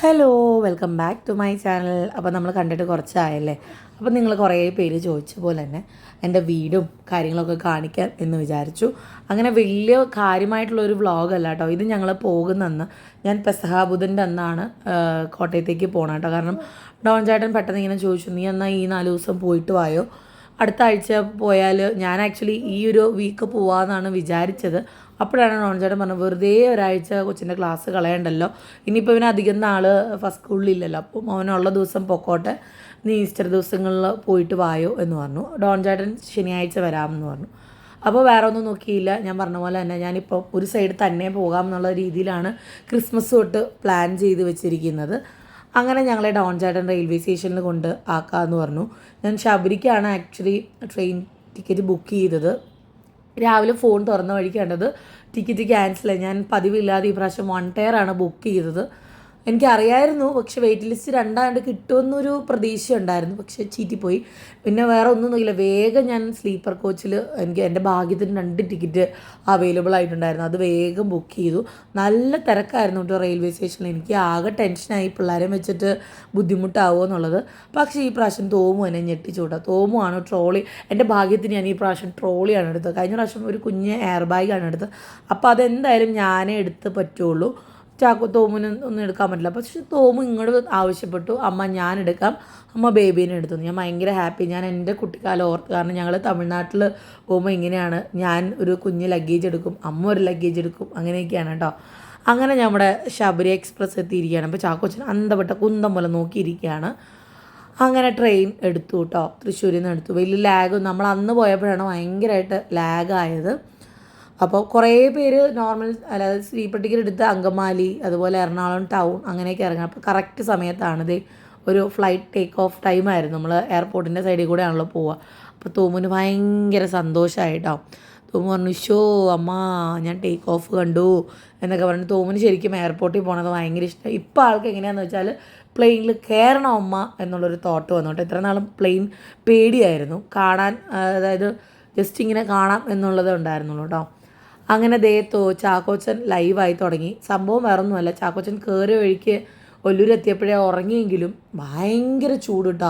Hello welcome back to my channel അപ്പോൾ നമ്മൾ കണ്ടിട്ട് കുറച്ചായല്ലേ? അപ്പോൾ നിങ്ങൾ കുറേ പേര് ചോദിച്ച പോലെ തന്നെ എന്റെ വീടും കാര്യങ്ങളൊക്കെ കാണിക്കാൻ എന്ന് വിചാരിച്ചു. അങ്ങനെ വലിയ കാര്യമായിട്ടുള്ള ഒരു വ്ളോഗ് അല്ല കേട്ടോ ഇത് ഞങ്ങൾ പോകുന്നെന്ന് ഞാൻ പെസഹാബുധന്റെ അന്നാണ് കോട്ടയത്തേക്ക് പോകണം കേട്ടോ കാരണം ഡോൺ ചേട്ടൻ പെട്ടെന്ന് ഇങ്ങനെ ചോദിച്ചു നീ എന്നാൽ ഈ നാല് ദിവസം പോയിട്ട് വായോ? അടുത്ത ആഴ്ച പോയാൽ ഞാൻ ആക്ച്വലി ഈ ഒരു വീക്ക് പോവാമെന്നാണ് വിചാരിച്ചത്. അപ്പോഴാണ് നോൺചേട്ടൻ പറഞ്ഞത് വെറുതെ ഒരാഴ്ച കൊച്ചിന്റെ ക്ലാസ് കളയണ്ടല്ലോ. ഇനിയിപ്പോൾ ഇവന് അധികം നാൾ ഫസ്റ്റ് സ്കൂളിലില്ലല്ലോ അപ്പോൾ മോനുള്ള ദിവസം പൊക്കോട്ടെ. നീ ഈസ്റ്റർ ദിവസങ്ങളിൽ പോയിട്ട് വായോ എന്ന് പറഞ്ഞു. ഡോൺ ചേട്ടൻ ശനിയാഴ്ച വരാമെന്ന് പറഞ്ഞു. അപ്പോൾ വേറെ ഒന്നും നോക്കിയില്ല. ഞാൻ പറഞ്ഞ പോലെ തന്നെ ഞാനിപ്പോൾ ഒരു സൈഡ് തന്നെ പോകാം എന്നുള്ള രീതിയിലാണ് ക്രിസ്മസ് തൊട്ട് പ്ലാൻ ചെയ്ത് വെച്ചിരിക്കുന്നത്. അങ്ങനെ ഞങ്ങളെ ഡോൺ ചേട്ടൻ റെയിൽവേ സ്റ്റേഷനിൽ കൊണ്ട് ആക്കാമെന്ന് പറഞ്ഞു. ഞാൻ ശബരിക്കാണ് ആക്ച്വലി ട്രെയിൻ ടിക്കറ്റ് ബുക്ക് ചെയ്തത്. രാവിലെ ഫോൺ തുറന്ന വഴി കണ്ടത് ടിക്കറ്റ് ക്യാൻസൽ ഞാൻ പതിവില്ലാതെ ഈ പ്രാവശ്യം വൺ ടയറാണ് ബുക്ക് ചെയ്തത്. എനിക്കറിയായിരുന്നു പക്ഷെ വെയിറ്റ് ലിസ്റ്റ് രണ്ടാണ്ട് കിട്ടുമെന്നൊരു പ്രതീക്ഷ ഉണ്ടായിരുന്നു പക്ഷെ ചീറ്റിപ്പോയി. പിന്നെ വേറെ ഒന്നും നോക്കില്ല വേഗം ഞാൻ സ്ലീപ്പർ കോച്ചിൽ എനിക്ക് എന്റെ ഭാഗ്യത്തിന് രണ്ട് ടിക്കറ്റ് അവൈലബിൾ ആയിട്ടുണ്ടായിരുന്നു. അത് വേഗം ബുക്ക് ചെയ്തു. നല്ല തിരക്കായിരുന്നു കേട്ടോ റെയിൽവേ സ്റ്റേഷനിൽ എനിക്ക് ആകെ ടെൻഷനായി പിള്ളേരെ വെച്ചിട്ട് ബുദ്ധിമുട്ടാവുമോ എന്നുള്ളത്. പക്ഷേ ഈ പ്രാവശ്യം തോമു എന്നെ ഞെട്ടിച്ചു തോമുവാണ് ട്രോളി എന്റെ ഭാഗ്യത്തിന് ഞാൻ ഈ പ്രാവശ്യം ട്രോളിയാണ് എടുത്തത്. കഴിഞ്ഞ പ്രാവശ്യം ഒരു കുഞ്ഞ് എയർ ബാഗാണ് എടുത്തത്. അപ്പോൾ അതെന്തായാലും ഞാനേ എടുത്ത് പറ്റുള്ളൂ. ചാക്കോ തോമിന് ഒന്നും എടുക്കാൻ പറ്റില്ല. പക്ഷെ തോമു ഇങ്ങോട്ട് ആവശ്യപ്പെട്ടു. അമ്മ ഞാൻ എടുക്കാം. അമ്മ ബേബീനെ എടുത്തു. ഞാൻ ഭയങ്കര ഹാപ്പി. ഞാൻ എന്റെ കുട്ടിക്കാലം ഓർത്ത് കാരണം ഞങ്ങൾ തമിഴ്നാട്ടിൽ പോകുമ്പോൾ ഇങ്ങനെയാണ്. ഞാൻ ഒരു കുഞ്ഞ് ലഗേജ് എടുക്കും. അമ്മ ഒരു ലഗേജ് എടുക്കും. അങ്ങനെയൊക്കെയാണ് കേട്ടോ. അങ്ങനെ നമ്മുടെ ശബരി എക്സ്പ്രസ് എത്തിയിരിക്കുകയാണ്. അപ്പോൾ ചാക്കോച്ചൻ അന്തപ്പെട്ട കുന്തം പോലെ നോക്കിയിരിക്കുകയാണ്. അങ്ങനെ ട്രെയിൻ എടുത്തു കേട്ടോ. തൃശ്ശൂരിൽ നിന്ന് എടുത്തു. വലിയ ലാഗ് നമ്മൾ അന്ന് പോയപ്പോഴാണ് ഭയങ്കരമായിട്ട് ലാഗായത് അപ്പോൾ കുറേ പേര് നോർമൽ അല്ലാതെ സ്ലീപ്പർ ടിക്കറ്റ് എടുത്ത് അങ്കമാലി അതുപോലെ എറണാകുളം ടൗൺ അങ്ങനെയൊക്കെ ഇറങ്ങുക അപ്പോൾ കറക്റ്റ് സമയത്താണിത്. ഒരു ഫ്ലൈറ്റ് ടേക്ക് ഓഫ് ടൈമായിരുന്നു നമ്മൾ എയർപോർട്ടിന്റെ സൈഡിൽ കൂടെ ആണല്ലോ പോവുക. അപ്പോൾ തോമുന് ഭയങ്കര സന്തോഷമായിട്ടോ തോമു പറഞ്ഞു ഷോ അമ്മ ഞാൻ ടേക്ക് ഓഫ് കണ്ടു എന്നൊക്കെ പറഞ്ഞു തോമുന് ശരിക്കും എയർപോർട്ടിൽ പോകണത് ഭയങ്കര ഇഷ്ടം. ഇപ്പോൾ ആൾക്ക് എങ്ങനെയാണെന്ന് വെച്ചാൽ പ്ലെയിനിൽ കയറണം അമ്മ എന്നുള്ളൊരു തോട്ട് വന്നോട്ടെ ഇത്ര നാളും പ്ലെയിൻ പേടിയായിരുന്നു. കാണാൻ അതായത് ജസ്റ്റ് ഇങ്ങനെ കാണാം എന്നുള്ളത് ഉണ്ടായിരുന്നുള്ളൂ കേട്ടോ. അങ്ങനെ ദേത്തോ ചാക്കോച്ചൻ ലൈവായി തുടങ്ങി. സംഭവം വേറൊന്നുമല്ല. ചാക്കോച്ചൻ കയറി വഴിക്ക് ഒല്ലൂരെത്തിയപ്പോഴേ ഉറങ്ങിയെങ്കിലും ഭയങ്കര ചൂട്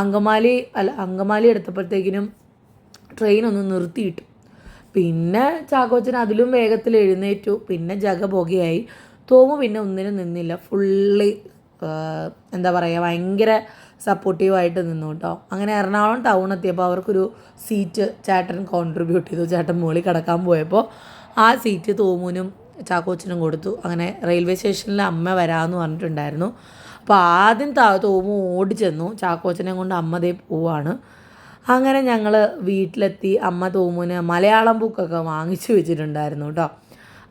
അങ്കമാലി അല്ല അങ്കമാലി എടുത്തപ്പോഴത്തേക്കിനും ട്രെയിൻ ഒന്ന് നിർത്തിയിട്ടു. പിന്നെ ചാക്കോച്ചൻ അതിലും വേഗത്തിൽ എഴുന്നേറ്റു. പിന്നെ ജഗബോഗയായി തോമു പിന്നെ ഒന്നിനും നിന്നില്ല. ഫുള്ളി എന്താ പറയുക ഭയങ്കര സപ്പോർട്ടീവായിട്ട് നിന്നു കേട്ടോ അങ്ങനെ എറണാകുളം ടൗൺ എത്തിയപ്പോൾ അവർക്കൊരു സീറ്റ് ചേട്ടൻ കോൺട്രിബ്യൂട്ട് ചെയ്തു. ചേട്ടൻ മുകളിൽ കിടക്കാൻ പോയപ്പോൾ ആ സീറ്റ് തോമൂനും ചാക്കോച്ചനും കൊടുത്തു. അങ്ങനെ റെയിൽവേ സ്റ്റേഷനിൽ അമ്മ വരാമെന്ന് പറഞ്ഞിട്ടുണ്ടായിരുന്നു. അപ്പോൾ ആദ്യം തോമു ഓടി ചെന്നു. ചാക്കോച്ചനെ കൊണ്ട് അമ്മ ദേ പോവാണ്. അങ്ങനെ ഞങ്ങൾ വീട്ടിലെത്തി. അമ്മ തോമുന് മലയാളം ബുക്കൊക്കെ വാങ്ങിച്ചു വെച്ചിട്ടുണ്ടായിരുന്നു കേട്ടോ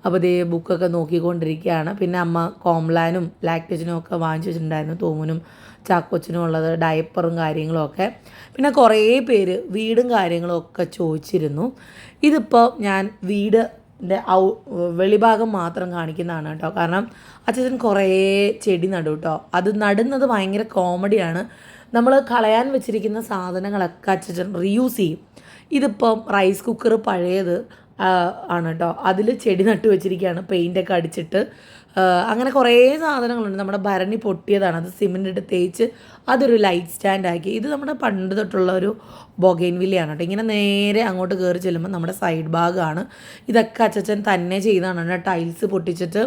അപ്പോൾ ദേ ബുക്കൊക്കെ നോക്കിക്കൊണ്ടിരിക്കുകയാണ്. പിന്നെ അമ്മ കോംലാനും ലാക്ടേജിനും ഒക്കെ വാങ്ങിച്ചു വെച്ചിട്ടുണ്ടായിരുന്നു. തോമുനും ചാക്കോച്ചനും ഉള്ളത് ഡയപ്പറും കാര്യങ്ങളും ഒക്കെ. പിന്നെ കുറേ പേര് വീടും കാര്യങ്ങളും ഒക്കെ ചോദിച്ചിരുന്നു. ഇതിപ്പോൾ ഞാൻ വീട് ന്റെ ഔ വെളിഭാഗം മാത്രം കാണിക്കുന്നതാണ് കേട്ടോ. കാരണം അച്ഛൻ കുറേ ചെടി നടും കേട്ടോ. അത് നടുന്നത് ഭയങ്കര കോമഡിയാണ്. നമ്മൾ കളയാൻ വെച്ചിരിക്കുന്ന സാധനങ്ങളൊക്കെ അച്ഛൻ റീയൂസ് ചെയ്യും. ഇതിപ്പം റൈസ് കുക്കർ പഴയത് ആണ് കേട്ടോ അതിൽ ചെടി നട്ട് വെച്ചിരിക്കുകയാണ് പെയിന്റൊക്കെ അടിച്ചിട്ട്. അങ്ങനെ കുറേ സാധനങ്ങളുണ്ട്. നമ്മുടെ ഭരണി പൊട്ടിയതാണ്. അത് സിമെന്റ് ഇട്ട് തേച്ച് അതൊരു ലൈറ്റ് സ്റ്റാൻഡ് ആക്കി. ഇത് നമ്മുടെ പണ്ട് തൊട്ടുള്ള ഒരു ബൊഗൈൻവില്ലയാണ് കേട്ടോ ഇങ്ങനെ നേരെ അങ്ങോട്ട് കയറി ചെല്ലുമ്പോൾ നമ്മുടെ സൈഡ് ഭാഗമാണ് ഇതൊക്കെ അച്ചച്ചൻ തന്നെ ചെയ്യുന്നതാണ് ടൈൽസ് പൊട്ടിച്ചിട്ട്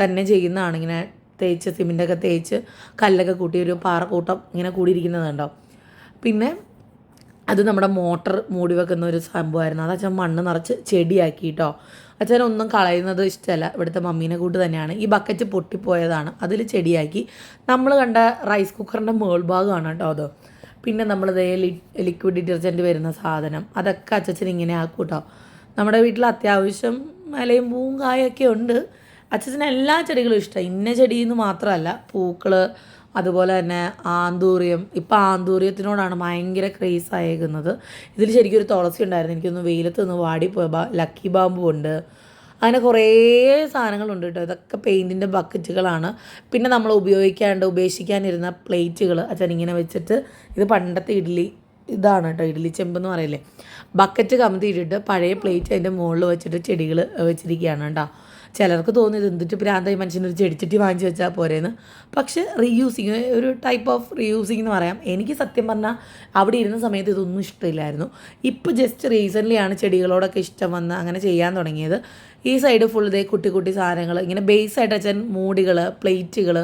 തന്നെ ചെയ്യുന്നതാണ്. ഇങ്ങനെ തേച്ച് സിമെന്റൊക്കെ തേച്ച് കല്ലൊക്കെ കൂട്ടി ഒരു പാറക്കൂട്ടം ഇങ്ങനെ കൂടിയിരിക്കുന്നത് കണ്ടോ പിന്നെ അത് നമ്മുടെ മോട്ടർ മൂടി വെക്കുന്ന ഒരു സംഭവമായിരുന്നു. അത് അച്ഛൻ മണ്ണ് നിറച്ച് ചെടിയാക്കി കേട്ടോ അച്ഛൻ ഒന്നും കളയുന്നത് ഇഷ്ടമല്ല. ഇവിടുത്തെ മമ്മീനെ കൂട്ട് തന്നെയാണ്. ഈ ബക്കറ്റ് പൊട്ടിപ്പോയതാണ്. അതിൽ ചെടിയാക്കി. നമ്മൾ കണ്ട റൈസ് കുക്കറിന്റെ മേൾഭാഗമാണ് കേട്ടോ അത്. പിന്നെ നമ്മൾ ദേ ലിക്വിഡ് ഡിറ്റർജന്റ് വരുന്ന സാധനം. അതൊക്കെ അച്ഛൻ ഇങ്ങനെ ആക്കും കേട്ടോ നമ്മുടെ വീട്ടിൽ അത്യാവശ്യം മലയും പൂവും കായൊക്കെ ഉണ്ട്. അച്ഛന് എല്ലാ ചെടികളും ഇഷ്ടമാണ് ഇന്ന ചെടിയെന്ന് മാത്രമല്ല പൂക്കൾ അതുപോലെ തന്നെ ആന്തൂറിയം. ഇപ്പം ആന്തൂറിയത്തിനോടാണ് ഭയങ്കര ക്രേസ് ആയേക്കുന്നത്. ഇതിൽ ശരിക്കും ഒരു തുളസി ഉണ്ടായിരുന്നു. എനിക്കൊന്ന് വെയിലത്ത് നിന്ന് വാടിപ്പോയ ലക്കി ബാമ്പു ഉണ്ട് അങ്ങനെ കുറേ സാധനങ്ങളുണ്ട് കേട്ടോ. ഇതൊക്കെ പെയിന്റിന്റെ ബക്കറ്റുകളാണ് പിന്നെ നമ്മൾ ഉപയോഗിക്കാണ്ട് ഉപേക്ഷിക്കാനിരുന്ന പ്ലേറ്റുകൾ അച്ഛൻ ഇങ്ങനെ വെച്ചിട്ട് ഇത് പണ്ടത്തെ ഇഡ്ഡലി ഇതാണ് കേട്ടോ. ഇഡ്ഡലി ചെമ്പ് എന്ന് പറയില്ലേ? ബക്കറ്റ് കമത്തിയിട്ടിട്ട് പഴയ പ്ലേറ്റ് അതിന്റെ മുകളിൽ വെച്ചിട്ട് ചെടികൾ വെച്ചിരിക്കുകയാണ് കേട്ടോ. ചിലർക്ക് തോന്നി ഇത് എന്തിട്ട് പ്രാന്തായി മനുഷ്യനൊരു ചെടിച്ചട്ടി വാങ്ങിച്ച് വെച്ചാൽ പോരേന്ന്. പക്ഷേ റീയൂസിങ് ഒരു ടൈപ്പ് ഓഫ് റീയൂസിങ് എന്ന് പറയാം. എനിക്ക് സത്യം പറഞ്ഞാൽ അവിടെ ഇരുന്ന സമയത്ത് ഇതൊന്നും ഇഷ്ടമില്ലായിരുന്നു. ഇപ്പോൾ ജസ്റ്റ് റീസെന്റ്ലി ആണ് ചെടികളോടൊക്കെ ഇഷ്ടം വന്ന് അങ്ങനെ ചെയ്യാൻ തുടങ്ങിയത്. ഈ സൈഡ് ഫുൾ ഇതേ കുട്ടി കുട്ടി സാധനങ്ങൾ ഇങ്ങനെ ബേസ് ആയിട്ട് വെച്ചാൽ മൂടികൾ പ്ലേറ്റുകൾ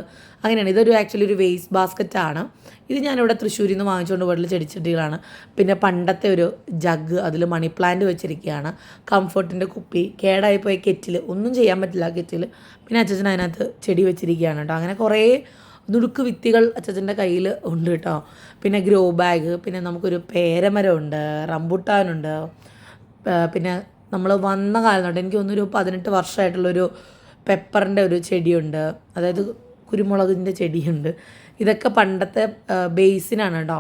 അങ്ങനെയാണ്. ഇതൊരു ആക്ച്വലി ഒരു വേസ്റ്റ് ബാസ്ക്കറ്റ് ആണ്. ഇത് ഞാനിവിടെ തൃശ്ശൂരിൽ നിന്ന് വാങ്ങിച്ചുകൊണ്ട് പോയിട്ടുള്ള ചെടിച്ചട്ടികളാണ്. പിന്നെ പണ്ടത്തെ ഒരു ജഗ് അതിൽ മണി പ്ലാന്റ് വെച്ചിരിക്കുകയാണ്. കംഫർട്ടിന്റെ കുപ്പി കേടായി പോയ കെറ്റിൽ ഒന്നും ചെയ്യാൻ പറ്റില്ല കെറ്റിൽ പിന്നെ അച്ഛൻ അതിനകത്ത് ചെടി വെച്ചിരിക്കുകയാണ് കേട്ടോ. അങ്ങനെ കുറേ നുടുക്ക് വിത്തികൾ അച്ഛന്റെ കയ്യിൽ ഉണ്ട് കേട്ടോ. പിന്നെ ഗ്രോ ബാഗ് പിന്നെ നമുക്കൊരു പേരമരമുണ്ട് റംബുട്ടാനുണ്ട്. പിന്നെ നമ്മൾ വന്ന കാലം തൊട്ട് എനിക്ക് തോന്നുന്നു ഒരു പതിനെട്ട് വർഷമായിട്ടുള്ളൊരു പെപ്പറിന്റെ ഒരു ചെടിയുണ്ട്. അതായത് കുരുമുളകിന്റെ ചെടിയുണ്ട്. ഇതൊക്കെ പണ്ടത്തെ ബേസിനാണ് കേട്ടോ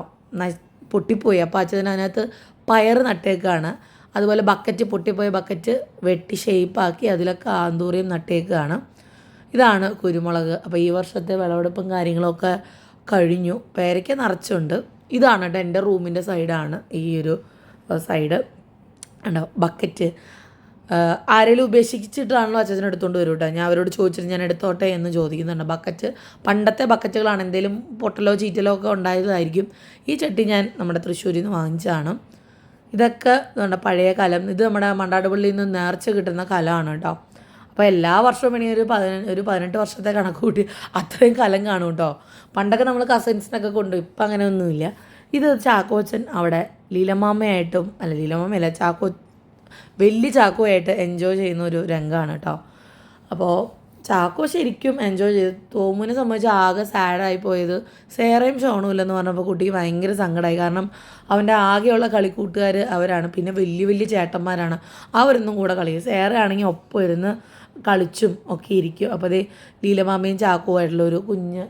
പൊട്ടിപ്പോയി. അപ്പോൾ അച്ഛൻ അതിനകത്ത് പയർ നട്ടേക്കാണ്. അതുപോലെ ബക്കറ്റ് പൊട്ടിപ്പോയ ബക്കറ്റ് വെട്ടി ഷേപ്പാക്കി അതിലൊക്കെ ആന്തൂറിയും നട്ടേക്കാണ്. ഇതാണ് കുരുമുളക്. അപ്പോൾ ഈ വർഷത്തെ വിളവെടുപ്പും കാര്യങ്ങളൊക്കെ കഴിഞ്ഞു. പേരയ്ക്ക നിറച്ചുണ്ട്. ഇതാണ് കേട്ടോ എന്റെ റൂമിന്റെ സൈഡാണ് ഈ ഒരു സൈഡ്. ഉണ്ടോ ബക്കറ്റ്. ആരെങ്കിലും ഉപേക്ഷിച്ചിട്ടാണല്ലോ അച്ഛൻ എടുത്തുകൊണ്ട് വരും കേട്ടോ ഞാൻ അവരോട് ചോദിച്ചിട്ട് ഞാൻ എടുത്തോട്ടെ എന്ന് ചോദിക്കുന്നുണ്ട്. ബക്കറ്റ് പണ്ടത്തെ ബക്കറ്റുകളാണ് എന്തെങ്കിലും പൊട്ടലോ ചീറ്റലോ ഒക്കെ ഉണ്ടായതായിരിക്കും. ഈ ചട്ടി ഞാൻ നമ്മുടെ തൃശ്ശൂരിൽ നിന്ന് വാങ്ങിച്ചതാണ്. ഇതൊക്കെ നമ്മുടെ പഴയ കലം. ഇത് നമ്മുടെ മണ്ടാടുപള്ളിയിൽ നിന്ന് നേർച്ച കിട്ടുന്ന കലമാണ് കേട്ടോ അപ്പോൾ എല്ലാ വർഷവും ഇനി ഒരു പതിന ഒരു പതിനെട്ട് വർഷത്തെ കണക്ക് കൂട്ടി അത്രയും കലം കാണും കേട്ടോ പണ്ടൊക്കെ നമ്മൾ കസിൻസിനൊക്കെ കൊണ്ട് ഇപ്പം അങ്ങനെ ഒന്നുമില്ല ഇത് ചാക്കോച്ചൻ അവിടെ ലീലമാമയായിട്ടും അല്ല ലീലമാമയല്ല ചാക്കോ വലിയ ചാക്കോയായിട്ട് എൻജോയ് ചെയ്യുന്ന ഒരു രംഗമാണ് കേട്ടോ അപ്പോൾ ചാക്കോ ശരിക്കും എൻജോയ് ചെയ്തു തോമുവിനെ സംബന്ധിച്ച് ആകെ സാഡായി പോയത് സേറയും ഷോണും ഇല്ലെന്ന് പറഞ്ഞപ്പോൾ കുട്ടിക്ക് ഭയങ്കര സങ്കടമായി കാരണം അവന്റെ ആകെയുള്ള കളിക്കൂട്ടുകാർ അവരാണ്. പിന്നെ വലിയ വലിയ ചേട്ടന്മാരാണ്. അവരൊന്നും കൂടെ കളിക്കും. സേറയാണെങ്കിൽ ഒപ്പം ഇരുന്ന് കളിച്ചും ഒക്കെ ഇരിക്കും. അപ്പോൾ അതേ ലീലമാമയും ചാക്കുമായിട്ടുള്ള ഒരു കുഞ്ഞ്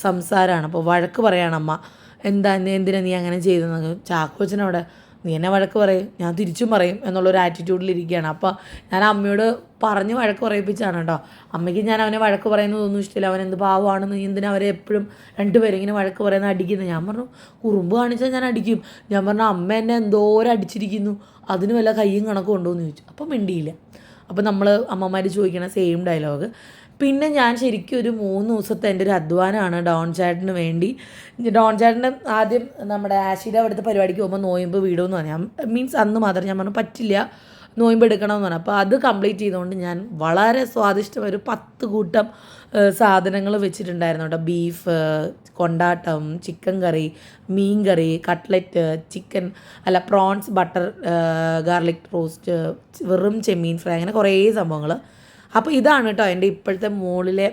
സംസാരമാണ് അപ്പോൾ വഴക്ക് പറയാണ് അമ്മ. എന്താ എന്തിനാ നീ അങ്ങനെ ചെയ്തെന്ന് ചാക്കോച്ചനവിടെ നീ എന്നെ വഴക്ക് പറയും ഞാൻ തിരിച്ചും പറയും എന്നുള്ളൊരു ആറ്റിറ്റ്യൂഡിലിരിക്കുകയാണ് അപ്പോൾ ഞാൻ അമ്മയോട് പറഞ്ഞ് വഴക്ക് പറയിപ്പിച്ചാണ് കേട്ടോ. അമ്മയ്ക്ക് ഞാൻ അവനെ വഴക്ക് പറയുന്നതൊന്നും ഇഷ്ടമില്ല. അവൻ എന്ത് പാവമാണെന്ന് നീ എന്തിനാ അവരെ എപ്പോഴും രണ്ടുപേരും ഇങ്ങനെ വഴക്ക് പറയുന്ന അടിക്കുന്നത്? ഞാൻ പറഞ്ഞു കുറുമ്പ് കാണിച്ചാൽ ഞാൻ അടിക്കും. ഞാൻ പറഞ്ഞു അമ്മ എന്നെ എന്തോരം അടിച്ചിരിക്കുന്നു. അതിന് വല്ല കയ്യും കണക്കും ഉണ്ടോ എന്ന് ചോദിച്ചു. അപ്പം മിണ്ടിയില്ല. അപ്പോൾ നമ്മൾ അമ്മമാർ ചോദിക്കണ സെയിം ഡയലോഗ് പിന്നെ ഞാൻ ശരിക്കും ഒരു മൂന്ന് ദിവസത്തെ എന്റെ ഒരു അധ്വാനമാണ് ഡോൺ ചേട്ടന് വേണ്ടി. ഡോൺ ചാറ്റിന് ആദ്യം നമ്മുടെ ആശീല അവിടുത്തെ പരിപാടിക്ക് പോകുമ്പോൾ നോയമ്പ് വീടുമെന്ന് പറഞ്ഞു. മീൻസ് അന്ന് മാത്രം ഞാൻ പറഞ്ഞു പറ്റില്ല നോയമ്പ് എടുക്കണമെന്ന് പറഞ്ഞു. അപ്പോൾ അത് കംപ്ലീറ്റ് ചെയ്തുകൊണ്ട് ഞാൻ വളരെ സ്വാദിഷ്ടം ഒരു പത്ത് കൂട്ടം സാധനങ്ങൾ വെച്ചിട്ടുണ്ടായിരുന്നു കേട്ടോ. ബീഫ് കൊണ്ടാട്ടം ചിക്കൻ കറി മീൻ കറി കട്ട്ലറ്റ് ചിക്കൻ അല്ല പ്രോൺസ് ബട്ടർ ഗാർലിക് റോസ്റ്റ് വെറും ചെമ്മീൻ ഫ്രൈ അങ്ങനെ കുറേ സംഭവങ്ങൾ അപ്പോൾ ഇതാണ് കേട്ടോ എന്റെ ഇപ്പോഴത്തെ മുകളിലെ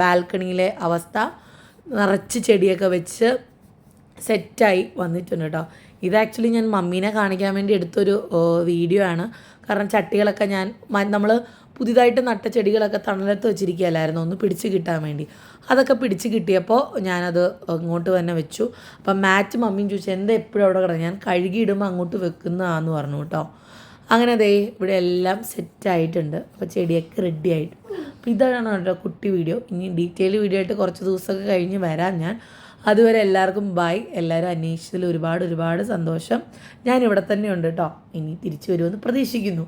ബാൽക്കണിയിലെ അവസ്ഥ. നിറച്ച് ചെടിയൊക്കെ വെച്ച് സെറ്റായി വന്നിട്ടുണ്ട് കേട്ടോ ഇത് ആക്ച്വലി ഞാൻ മമ്മീനെ കാണിക്കാൻ വേണ്ടി എടുത്തൊരു വീഡിയോ ആണ്. കാരണം ചട്ടികളൊക്കെ ഞാൻ നമ്മൾ പുതിയതായിട്ട് നട്ട ചെടികളൊക്കെ തണലത്ത് വെച്ചിരിക്കുകയല്ലായിരുന്നു. ഒന്ന് പിടിച്ച് കിട്ടാൻ വേണ്ടി. അതൊക്കെ പിടിച്ച് കിട്ടിയപ്പോൾ ഞാനത് അങ്ങോട്ട് തന്നെ വെച്ചു. അപ്പം മാറ്റ് മമ്മിയും ചോദിച്ചു എന്താ എപ്പോഴും അവിടെ കിടന്നു? ഞാൻ കഴുകിയിടുമ്പോൾ അങ്ങോട്ട് വെക്കുന്നതാന്ന് പറഞ്ഞു കേട്ടോ അങ്ങനെ അതേ ഇവിടെ എല്ലാം സെറ്റായിട്ടുണ്ട്. അപ്പോൾ ചെടിയൊക്കെ റെഡി ആയിട്ട്. അപ്പോൾ ഇതാണ് കേട്ടോ കുട്ടി വീഡിയോ ഇനി ഡീറ്റെയിൽ വീഡിയോ ആയിട്ട് കുറച്ച് ദിവസമൊക്കെ കഴിഞ്ഞ് വരാം ഞാൻ. അതുവരെ എല്ലാവർക്കും ബൈ എല്ലാവരും അന്വേഷിച്ചതിൽ ഒരുപാട് ഒരുപാട് സന്തോഷം. ഞാൻ ഇവിടെ തന്നെ ഉണ്ട് കേട്ടോ. ഇനി തിരിച്ചു വരുമെന്ന് പ്രതീക്ഷിക്കുന്നു.